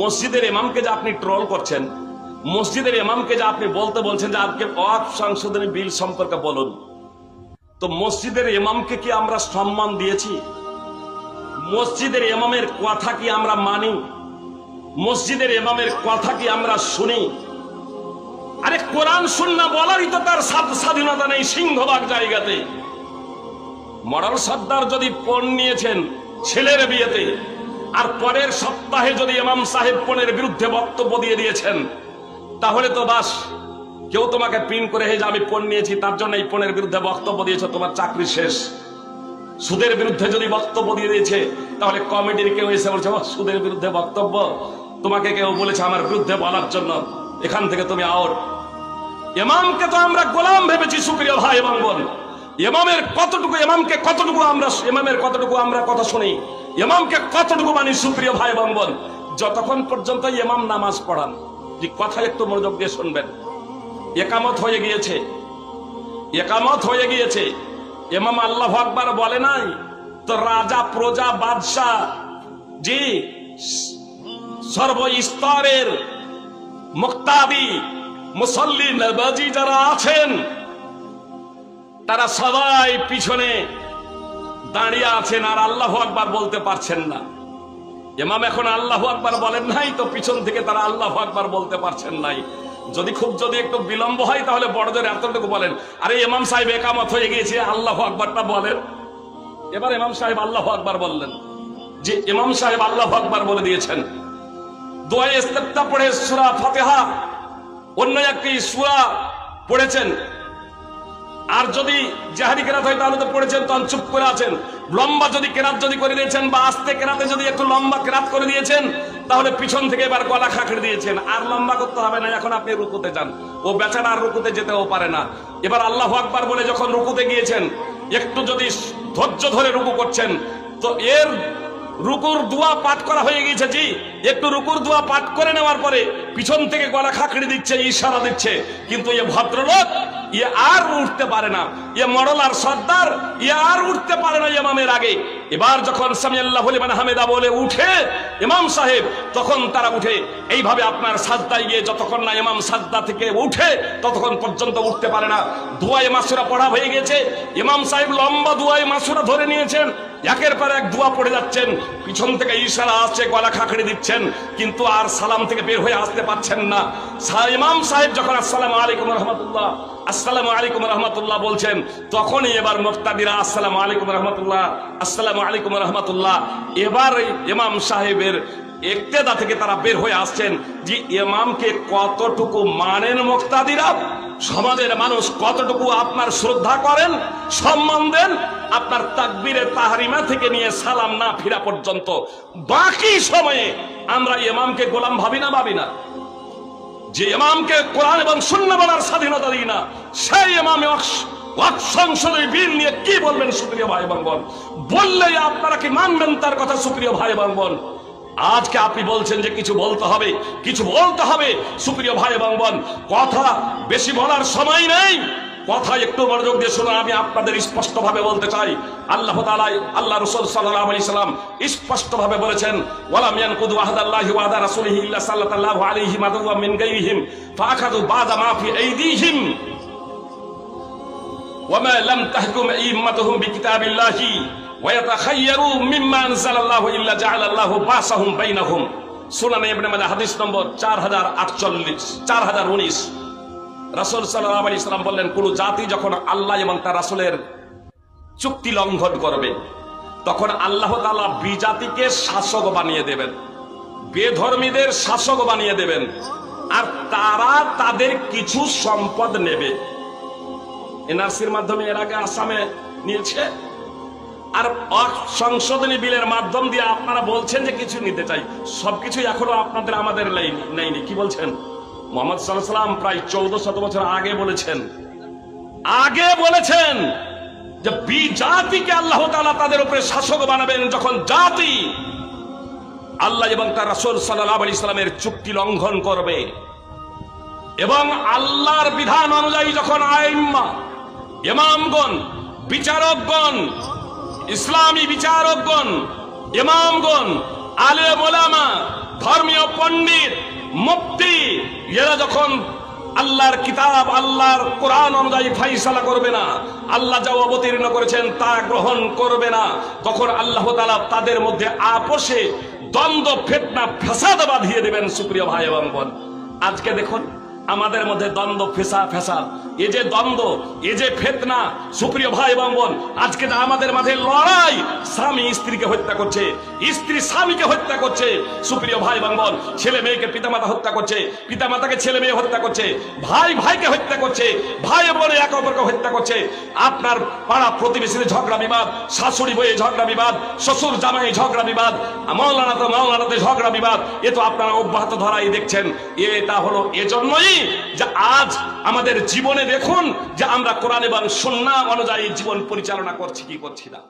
মসজিদের ইমামকে যে আপনি ট্রল করছেন, মসজিদের ইমামকে যে আপনি বলতে বলছেন, যে আজকে অফ সংশোধনী বিল সম্পর্কে বলুন। তো মসজিদের ইমামকে কি আমরা সম্মান দিয়েছি? মসজিদের ইমামের কথা কি আমরা মানি? মসজিদের ইমামের কথা কি আমরা শুনি? আরে কোরআন শুননা বলারই তো তার স্বাধীনতা নেই সিংহবাগ জায়গাতে। মরাল সর্দার যদি পণ নিয়েছেন ছেলের বিয়েতে আর পরের সপ্তাহে যদি ইমাম সাহেব পণের বিরুদ্ধে বক্তব্য দিয়ে দিয়েছেন তাহলে তো বাস কেউ তোমাকে পিন করে হে যে আমি পণ নিয়েছি তার জন্য এই পণের বিরুদ্ধে বক্তব্য দিয়েছে তোমার চাকরি শেষ। সুদের বিরুদ্ধে যদি বক্তব্য দিয়ে দিয়েছে তাহলে কমিটির কেউ এসে বলছে "ও, সুদের বিরুদ্ধে বক্তব্য? তোমাকে কেউ বলেছে আমার বিরুদ্ধে বলার জন্য এখান থেকে তুমি আওর ইমামকে তো আমরা গোলাম ভেবেছি সুপ্রিয় ভাই এবং বোন। ইমামের কতটুকু ইমামকে কতটুকু আমরা ইমামের কতটুকু আমরা কথা শুনি? ইমামকে কতটুকু মানি সুপ্রিয় ভাই বোন যতক্ষণ পর্যন্ত ইমাম নামাজ পড়ান যে কথা একটু মনোযোগ দিয়ে শুনবেন। একামত হয়ে গিয়েছে। একামত হয়ে গিয়েছে। ইমাম আল্লাহ আকবার বলে নাই, তো রাজা, প্রজা, বাদশাহ, জি, সর্বস্তরের মুক্তাদি মুসল্লি যারা আছেন, তারা সবাই পিছনে দাঁড়িয়ে আছেন আর আল্লাহ আকবার বলতে পারছেন না। এমাম এখন আল্লাহ আকবার বলেন নাই, তো পিছন থেকে তারা আল্লাহ আকবার বলতে পারছেন নাই। যদি খুব যদি একটু বিলম্ব হয়, তাহলে বড়দের এতটুকু বলেন। আরে ইমাম সাহেব একামত হয়ে গিয়েছে, আল্লাহ আকবারটা বলেন। এবার ইমাম সাহেব আল্লাহ আকবার বললেন। যে ইমাম সাহেব আল্লাহ আকবার বলে দিয়েছেন। দোয়া ইস্তেফতা পড়ে সুরা ফাতেহা, অন্য একটি সুরা পড়েছেন। আর যদি জাহারি কেরাত হয় তাহলে তো পড়েছেন, তখন চুপ করে আছেন। লম্বা যদি কেরাত যদি করে দিয়েছেন বা আস্তে কেরাতে যদি একটু লম্বা কেরাত করে দিয়েছেন, তাহলে পিছন থেকে এবার গলা খাঁকড়ে দিয়েছেন। আর লম্বা করতে হবে না, এখন আপনি রুকুতে যান। ও বেচারা আর রুকুতে যেতেও পারে না। এবার আল্লাহ আকবার বলে যখন রুকুতে গিয়েছেন, একটু যদি ধৈর্য ধরে রুকু করছেন, তো এর রুকুর দোয়া পাঠ করা হয়ে গিয়েছে, জি। একটু রুকুর দোয়া পাঠ করে নেওয়ার পরে পিছন থেকে গলা খাকড়ি দিচ্ছে, ইশারা দিচ্ছে। কিন্তু এ ভদ্রলোক ইয়ে আর উঠতে পারে না। ইয়ে মডল আর সর্দার ইয়ে আর উঠতে পারে না ইমামের আগে। এবার যখন সামি আল্লাহ বলে মানে হামেদা বলে উঠে ইমাম সাহেব, তখন তারা উঠে। এইভাবে আপনার সাজদায় গিয়ে যতক্ষণ না ইমাম সাজদা থেকে উঠে, ততক্ষণ পর্যন্ত উঠতে পারে না। দুয়ায় মাসুরা পড়া হয়ে গেছে। ইমাম সাহেব লম্বা দুয়ায় মাসুরা ধরে নিয়েছেন। একের পর এক দোয়া পড়ে যাচ্ছেন। পিছন থেকে ইশারা আসছে, গলা খাকড়ে দিচ্ছেন। কিন্তু আর সালাম থেকে বের হয়ে আসতে পারছেন না। ইমাম সাহেব যখন আসসালাম আলাইকুম রহমতুল্লাহ, আসসালামু আলাইকুম রহমতুল্লাহ বলছেন, তখনই এবার মুক্তাদিরা আসসালামু আলাইকুম রহমতুল্লাহ, আসসালামু আলাইকুম রহমতুল্লাহ। এবার ইমাম সাহেবের একতেদা থেকে তারা বের হয়ে আসছেন যে ইমামকে কতটুকু মানেন মুক্তাদিরা? সমাজের মানুষ কতটুকু আপনার শ্রদ্ধা করেন, সম্মান দেন? আপনার তাকবীরে তাহারিমা থেকে নিয়ে সালাম না ফিরা পর্যন্ত। বাকি সময়ে আমরা ইমামকে গোলাম ভাবি না ভাবি না। যে ইমামকে কোরআন এবং শূন্য বলার স্বাধীনতা দিই না, সেই ইমামে অক্স- বিল নিয়ে কি বলবেন সুপ্রিয় ভাই এবং বোন বললেই আপনারা কি মানবেন তার কথা সুপ্রিয় ভাই এবং আজকে আপনি বলছেন যে কিছু বলতে হবে, কিছু বলতে হবে সুপ্রিয় ভাই এবং কথা বেশি বলার সময় নেই। কথা একটু মনোযোগ দিয়ে শুনুন, আমি আপনাদের স্পষ্ট ভাবে বলতে চাই। আল্লাহ তাআলা, আল্লাহ রাসূল সাল্লাল্লাহু আলাইহি সাল্লাম স্পষ্ট ভাবে বলেছেন, ওয়ালাম ইয়ানকুদু আহদাল্লাহি ওয়া আহদা রাসূলিহি ইল্লা সাল্লাল্লাহু আলাইহি মাদুওয়া মিন গায়রিহিম ফাআখাযু বা'দা মা ফি আইদিহিম। ওয়ামা লাম তাহকুম ইম্মাতুহুম বিকিতাবিল্লাহি ওয়া ইয়াতাখায়্যারু মিম্মা আনজালাল্লাহু ইল্লা জাআলাল্লাহু বাসাহুম বাইনাহুম সুনানে ইবনে মাজাহ হাদিস নম্বর 4048 4019 রাসূল সাল্লাল্লাহু আলাইহি সাল্লাম বললেন, কোন জাতি যখন আল্লাহ এবং তার রাসূলের চুক্তি লঙ্ঘন করবে, তখন আল্লাহ তাআলা বিজাতিকে শাসক বানিয়ে দেবেন, বেধর্মীদের শাসক বানিয়ে দেবেন, আর তারা তাদের কিছু সম্পদ নেবে। এনআরসির মাধ্যমে এর আগে আসামে নিয়েছে। আর সংশোধনী বিলের মাধ্যম দিয়ে আপনারা বলছেন যে কিছু নিতে চাই। সবকিছু এখনও আপনাদের আমাদের নেইনি কি বলছেন? মোহাম্মদ সাল্লাহ সাল্লাম প্রায় চৌদ্দ শত বছর আগে বলেছেন। আগে বলেছেন যে বি জাতিকে আল্লাহ তালা তাদের উপরে শাসক বানাবেন যখন জাতি আল্লাহ এবং তার রাসূল সাল্লাল্লাহু আলাইহি সাল্লামের চুক্তি লঙ্ঘন করবে। এবং আল্লাহর বিধান অনুযায়ী যখন আইম্মা ইমামগণ, বিচারকগণ, ইসলামী বিচারকগণ, ইমামগণ, আলে মোলামা, ধর্মীয় পণ্ডিত, মুফতি, এরা যখন আল্লাহর কিতাব, আল্লাহর কোরআন অনুযায়ী ফাইসালা করবে না, আল্লাহ যা অবতীর্ণ করেছেন তা গ্রহণ করবে না, তখন আল্লাহ তাআলা তাদের মধ্যে আপোষে দ্বন্দ্ব, ফেতনা ফেসাদ বাঁধিয়ে দেবেন, সুপ্রিয় ভাই এবং বোন। আজকে দেখুন, আমাদের মধ্যে দ্বন্দ্ব, ফেসা ফেসাদ এ যে দ্বন্দ্ব, এ যে ফেতনা, সুপ্রিয় ভাই এবং বোন, আজকে আমাদের মাঝে লড়াই। স্বামী স্ত্রীকে হত্যা করছে, স্ত্রী স্বামীকে হত্যা করছে, সুপ্রিয় ভাই এবং বোন, ছেলে মেয়েকে পিতামাতা হত্যা করছে, পিতামাতাকে ছেলে মেয়ে হত্যা করছে, ভাই ভাইকে হত্যা করছে, ভাই বোনে একে অপরকে হত্যা করছে। আপনার পাড়া প্রতিবেশীদের ঝগড়া বিবাদ, শাশুড়ি বইয়ে ঝগড়া বিবাদ, শ্বশুর জামাই ঝগড়া বিবাদ মৌলানাতে মৌলানাতে ঝগড়া বিবাদ, এ তো আপনারা অব্যাহত ধরাই দেখছেন। এটা হলো এজন্যই যে আজ আমাদের জীবনে দেখুন যে আমরা কোরআন এবং সন্না অনুযায়ী জীবন পরিচালনা করছি কি করছি না।